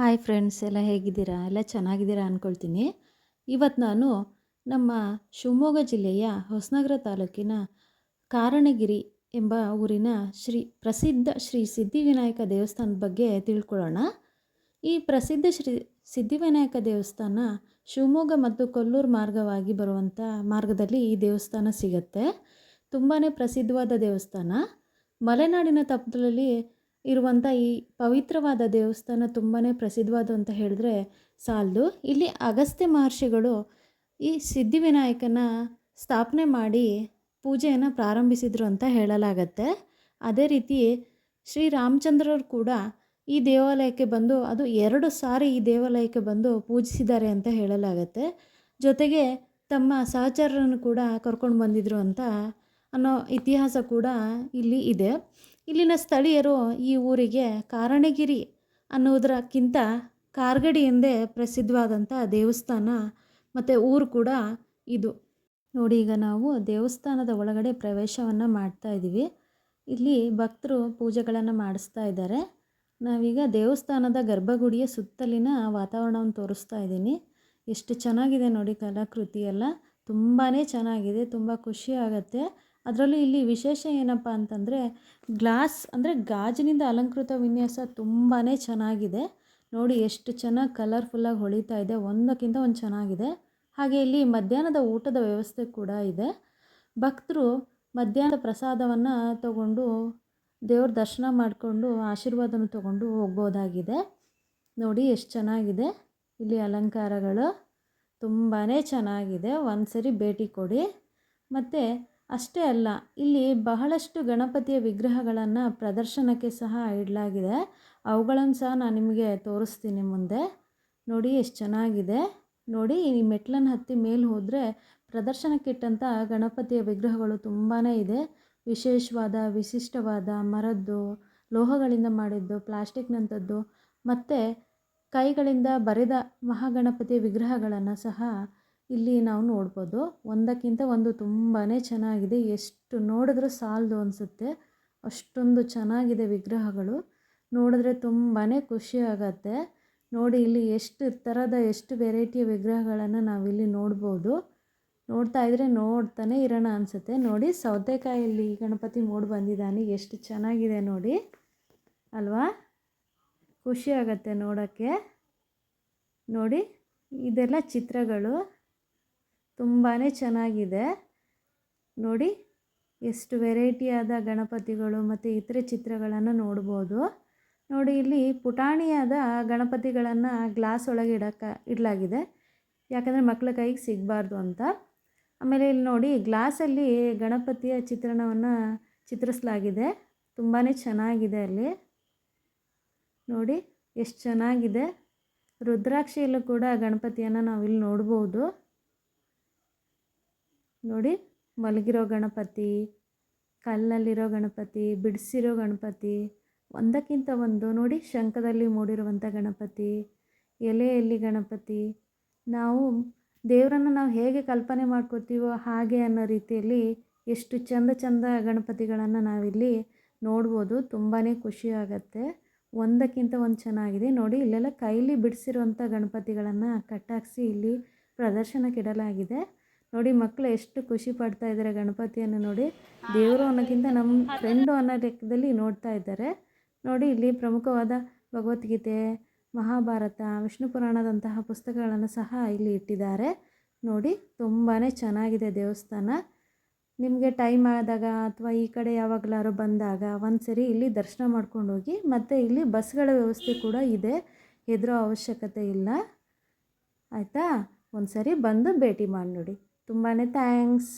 Hi friends ಎಲ್ಲ ಹೇಗಿದ್ದೀರಾ? ಎಲ್ಲ ಚೆನ್ನಾಗಿದ್ದೀರಾ? ಅಂದ್ಕೊಳ್ತೀನಿ ಇವತ್ತು ನಾನು ನಮ್ಮ ಶಿವಮೊಗ್ಗ ಜಿಲ್ಲೆಯ ಹೊಸನಗರ ತಾಲೂಕಿನ ಕಾರಣಗಿರಿ ಎಂಬ ಊರಿನ ಶ್ರೀ ಪ್ರಸಿದ್ಧ ಶ್ರೀ ಸಿದ್ಧಿವಿನಾಯಕ ದೇವಸ್ಥಾನದ ಬಗ್ಗೆ ತಿಳ್ಕೊಳ್ಳೋಣ. ಈ ಪ್ರಸಿದ್ಧ ಶ್ರೀ ಸಿದ್ಧಿವಿನಾಯಕ ದೇವಸ್ಥಾನ ಶಿವಮೊಗ್ಗ ಮತ್ತು ಕೊಲ್ಲೂರು ಮಾರ್ಗವಾಗಿ ಬರುವಂಥ ಮಾರ್ಗದಲ್ಲಿ ಈ ದೇವಸ್ಥಾನ ಸಿಗುತ್ತೆ. ತುಂಬಾ ಪ್ರಸಿದ್ಧವಾದ ದೇವಸ್ಥಾನ. ಮಲೆನಾಡಿನ ತಪ್ಪಲಲ್ಲಿ ಇರುವಂಥ ಈ ಪವಿತ್ರವಾದ ದೇವಸ್ಥಾನ ತುಂಬಾ ಪ್ರಸಿದ್ಧವಾದ ಅಂತ ಹೇಳಿದ್ರೆ ಸಾಲದು. ಇಲ್ಲಿ ಅಗಸ್ತ್ಯ ಮಹರ್ಷಿಗಳು ಈ ಸಿದ್ಧಿವಿನಾಯಕನ ಸ್ಥಾಪನೆ ಮಾಡಿ ಪೂಜೆಯನ್ನು ಪ್ರಾರಂಭಿಸಿದರು ಅಂತ ಹೇಳಲಾಗತ್ತೆ. ಅದೇ ರೀತಿ ಶ್ರೀರಾಮಚಂದ್ರರು ಕೂಡ ಈ ದೇವಾಲಯಕ್ಕೆ ಬಂದು, ಅದು ಎರಡು ಸಾರಿ ಈ ದೇವಾಲಯಕ್ಕೆ ಬಂದು ಪೂಜಿಸಿದ್ದಾರೆ ಅಂತ ಹೇಳಲಾಗತ್ತೆ. ಜೊತೆಗೆ ತಮ್ಮ ಸಹಚರರನ್ನು ಕೂಡ ಕರ್ಕೊಂಡು ಬಂದಿದ್ರು ಅಂತ ಅನ್ನೋ ಇತಿಹಾಸ ಕೂಡ ಇಲ್ಲಿ ಇದೆ. ಇಲ್ಲಿನ ಸ್ಥಳೀಯರು ಈ ಊರಿಗೆ ಕಾರಣಗಿರಿ ಅನ್ನೋದಕ್ಕಿಂತ ಕಾರ್ಗಡಿ ಎಂದೇ ಪ್ರಸಿದ್ಧವಾದಂಥ ದೇವಸ್ಥಾನ ಮತ್ತು ಊರು ಕೂಡ ಇದು. ನೋಡಿ, ಈಗ ನಾವು ದೇವಸ್ಥಾನದ ಒಳಗಡೆ ಪ್ರವೇಶವನ್ನು ಮಾಡ್ತಾ ಇದ್ದೀವಿ. ಇಲ್ಲಿ ಭಕ್ತರು ಪೂಜೆಗಳನ್ನು ಮಾಡಿಸ್ತಾ ಇದ್ದಾರೆ. ನಾವೀಗ ದೇವಸ್ಥಾನದ ಗರ್ಭಗುಡಿಯ ಸುತ್ತಲಿನ ವಾತಾವರಣವನ್ನು ತೋರಿಸ್ತಾ ಇದ್ದೀನಿ. ಎಷ್ಟು ಚೆನ್ನಾಗಿದೆ ನೋಡಿ ಕಲಾಕೃತಿ ಎಲ್ಲ. ತುಂಬಾ ಚೆನ್ನಾಗಿದೆ, ತುಂಬ ಖುಷಿ ಆಗುತ್ತೆ. ಅದರಲ್ಲೂ ಇಲ್ಲಿ ವಿಶೇಷ ಏನಪ್ಪ ಅಂತಂದರೆ ಗ್ಲಾಸ್ ಅಂದರೆ ಗಾಜಿನಿಂದ ಅಲಂಕೃತ ವಿನ್ಯಾಸ ತುಂಬಾ ಚೆನ್ನಾಗಿದೆ. ನೋಡಿ ಎಷ್ಟು ಚೆನ್ನಾಗಿ ಕಲರ್ಫುಲ್ಲಾಗಿ ಹೊಳಿತಾ ಇದೆ. ಒಂದಕ್ಕಿಂತ ಒಂದು ಚೆನ್ನಾಗಿದೆ. ಹಾಗೆ ಇಲ್ಲಿ ಮಧ್ಯಾಹ್ನದ ಊಟದ ವ್ಯವಸ್ಥೆ ಕೂಡ ಇದೆ. ಭಕ್ತರು ಮಧ್ಯಾಹ್ನದ ಪ್ರಸಾದವನ್ನು ತಗೊಂಡು ದೇವ್ರ ದರ್ಶನ ಮಾಡಿಕೊಂಡು ಆಶೀರ್ವಾದನ ತಗೊಂಡು ಹೋಗ್ಬೋದಾಗಿದೆ. ನೋಡಿ ಎಷ್ಟು ಚೆನ್ನಾಗಿದೆ. ಇಲ್ಲಿ ಅಲಂಕಾರಗಳು ತುಂಬಾ ಚೆನ್ನಾಗಿದೆ. ಒಂದು ಸರಿ ಭೇಟಿ ಕೊಡಿ. ಮತ್ತು ಅಷ್ಟೇ ಅಲ್ಲ, ಇಲ್ಲಿ ಬಹಳಷ್ಟು ಗಣಪತಿಯ ವಿಗ್ರಹಗಳನ್ನು ಪ್ರದರ್ಶನಕ್ಕೆ ಸಹ ಇಡಲಾಗಿದೆ. ಅವುಗಳನ್ನು ಸಹ ನಾನು ನಿಮಗೆ ತೋರಿಸ್ತೀನಿ ಮುಂದೆ. ನೋಡಿ ಎಷ್ಟು ಚೆನ್ನಾಗಿದೆ. ನೋಡಿ ಈ ಮೆಟ್ಲನ್ನು ಹತ್ತಿ ಮೇಲೆ ಹೋದರೆ ಪ್ರದರ್ಶನಕ್ಕಿಟ್ಟಂಥ ಗಣಪತಿಯ ವಿಗ್ರಹಗಳು ತುಂಬಾ ಇದೆ. ವಿಶೇಷವಾದ, ವಿಶಿಷ್ಟವಾದ ಮರದ್ದು, ಲೋಹಗಳಿಂದ ಮಾಡಿದ್ದು, ಪ್ಲಾಸ್ಟಿಕ್ನಂಥದ್ದು, ಮತ್ತು ಕೈಗಳಿಂದ ಬರೆದ ಮಹಾಗಣಪತಿಯ ವಿಗ್ರಹಗಳನ್ನು ಸಹ ಇಲ್ಲಿ ನಾವು ನೋಡ್ಬೋದು ಒಂದಕ್ಕಿಂತ ಒಂದು ತುಂಬಾ ಚೆನ್ನಾಗಿದೆ. ಎಷ್ಟು ನೋಡಿದ್ರೂ ಸಾಲದು ಅನಿಸುತ್ತೆ. ಅಷ್ಟೊಂದು ಚೆನ್ನಾಗಿದೆ ವಿಗ್ರಹಗಳು. ನೋಡಿದ್ರೆ ತುಂಬಾ ಖುಷಿ ಆಗತ್ತೆ. ನೋಡಿ ಇಲ್ಲಿ ಎಷ್ಟು ಥರದ ಎಷ್ಟು ವೆರೈಟಿಯ ವಿಗ್ರಹಗಳನ್ನು ನಾವಿಲ್ಲಿ ನೋಡ್ಬೋದು. ನೋಡ್ತಾ ಇದ್ದರೆ ನೋಡ್ತಾನೆ ಇರೋಣ ಅನಿಸುತ್ತೆ. ನೋಡಿ ಸೌತೆಕಾಯಲ್ಲಿ ಗಣಪತಿ ಮೂಡ್ ಬಂದಿದ್ದಾನೆ. ಎಷ್ಟು ಚೆನ್ನಾಗಿದೆ ನೋಡಿ. ಅಲ್ವಾ? ಖುಷಿ ಆಗತ್ತೆ ನೋಡೋಕ್ಕೆ. ನೋಡಿ, ಇದೆಲ್ಲ ಚಿತ್ರಗಳು. ತುಂಬಾ ಚೆನ್ನಾಗಿದೆ. ನೋಡಿ, ಎಷ್ಟು ವೆರೈಟಿಯಾದ ಗಣಪತಿಗಳು ಮತ್ತು ಇತರೆ ಚಿತ್ರಗಳನ್ನು ನೋಡ್ಬೋದು. ನೋಡಿ, ಇಲ್ಲಿ ಪುಟಾಣಿಯಾದ ಗಣಪತಿಗಳನ್ನು ಗ್ಲಾಸ್ ಒಳಗೆ ಇಡಕ್ಕೆ, ಇಡಲಾಗಿದೆ. ಯಾಕಂದರೆ ಮಕ್ಕಳ ಕೈಗೆ ಸಿಗಬಾರ್ದು ಅಂತ. ಆಮೇಲೆ ಇಲ್ಲಿ ನೋಡಿ ಗ್ಲಾಸಲ್ಲಿ ಗಣಪತಿಯ ಚಿತ್ರಣವನ್ನು ಚಿತ್ರಿಸಲಾಗಿದೆ. ತುಂಬಾ ಚೆನ್ನಾಗಿದೆ ಅಲ್ಲಿ. ನೋಡಿ, ಎಷ್ಟು ಚೆನ್ನಾಗಿದೆ. ರುದ್ರಾಕ್ಷಿಯಲ್ಲೂ ಕೂಡ ಗಣಪತಿಯನ್ನು ನಾವು ಇಲ್ಲಿ ನೋಡ್ಬೋದು. ನೋಡಿ, ಮಲಗಿರೋ ಗಣಪತಿ, ಕಲ್ಲಲ್ಲಿರೋ ಗಣಪತಿ, ಬಿಡಿಸಿರೋ ಗಣಪತಿ, ಒಂದಕ್ಕಿಂತ ಒಂದು ನೋಡಿ ಶಂಖದಲ್ಲಿ ಮೂಡಿರುವಂಥ ಗಣಪತಿ, ಎಲೆಯಲ್ಲಿ ಗಣಪತಿ. ನಾವು ದೇವರನ್ನು ನಾವು ಹೇಗೆ ಕಲ್ಪನೆ ಮಾಡ್ಕೋತೀವೋ ಹಾಗೆ ಅನ್ನೋ ರೀತಿಯಲ್ಲಿ ಎಷ್ಟು ಚಂದ ಚಂದ ಗಣಪತಿಗಳನ್ನು ನಾವಿಲ್ಲಿ ನೋಡ್ಬೋದು. ತುಂಬಾ ಖುಷಿ ಆಗುತ್ತೆ. ಒಂದಕ್ಕಿಂತ ಒಂದು ಚೆನ್ನಾಗಿದೆ. ನೋಡಿ, ಇಲ್ಲೆಲ್ಲ ಕೈಲಿ ಬಿಡಿಸಿರುವಂಥ ಗಣಪತಿಗಳನ್ನು ಕಟ್ಟಾಕ್ಸಿ ಇಲ್ಲಿ ಪ್ರದರ್ಶನಕ್ಕೆ ಇಡಲಾಗಿದೆ. ನೋಡಿ ಮಕ್ಕಳು ಎಷ್ಟು ಖುಷಿ ಪಡ್ತಾ ಇದ್ದಾರೆ ಗಣಪತಿಯನ್ನು ನೋಡಿ. ದೇವರು ಅನ್ನೋಕ್ಕಿಂತ ನಮ್ಮ ಫ್ರೆಂಡು ಅನ್ನೋ ಲೆಕ್ಕದಲ್ಲಿ ನೋಡ್ತಾ ಇದ್ದಾರೆ. ನೋಡಿ ಇಲ್ಲಿ ಪ್ರಮುಖವಾದ ಭಗವದ್ಗೀತೆ, ಮಹಾಭಾರತ, ವಿಷ್ಣು ಪುರಾಣದಂತಹ ಪುಸ್ತಕಗಳನ್ನು ಸಹ ಇಲ್ಲಿ ಇಟ್ಟಿದ್ದಾರೆ. ನೋಡಿ ತುಂಬಾ ಚೆನ್ನಾಗಿದೆ ದೇವಸ್ಥಾನ. ನಿಮಗೆ ಟೈಮ್ ಆದಾಗ ಅಥವಾ ಈ ಕಡೆ ಯಾವಾಗಲಾರು ಬಂದಾಗ ಒಂದು ಸರಿ ಇಲ್ಲಿ ದರ್ಶನ ಮಾಡ್ಕೊಂಡು ಹೋಗಿ, ಮತ್ತು ಇಲ್ಲಿ ಬಸ್ಗಳ ವ್ಯವಸ್ಥೆ ಕೂಡ ಇದೆ. ಹೆದರೋ ಅವಶ್ಯಕತೆ ಇಲ್ಲ. ಆಯಿತಾ? ಒಂದು ಸರಿ ಬಂದು ಭೇಟಿ ಮಾಡಿ ನೋಡಿ. ತುಂಬಾ ಥ್ಯಾಂಕ್ಸ್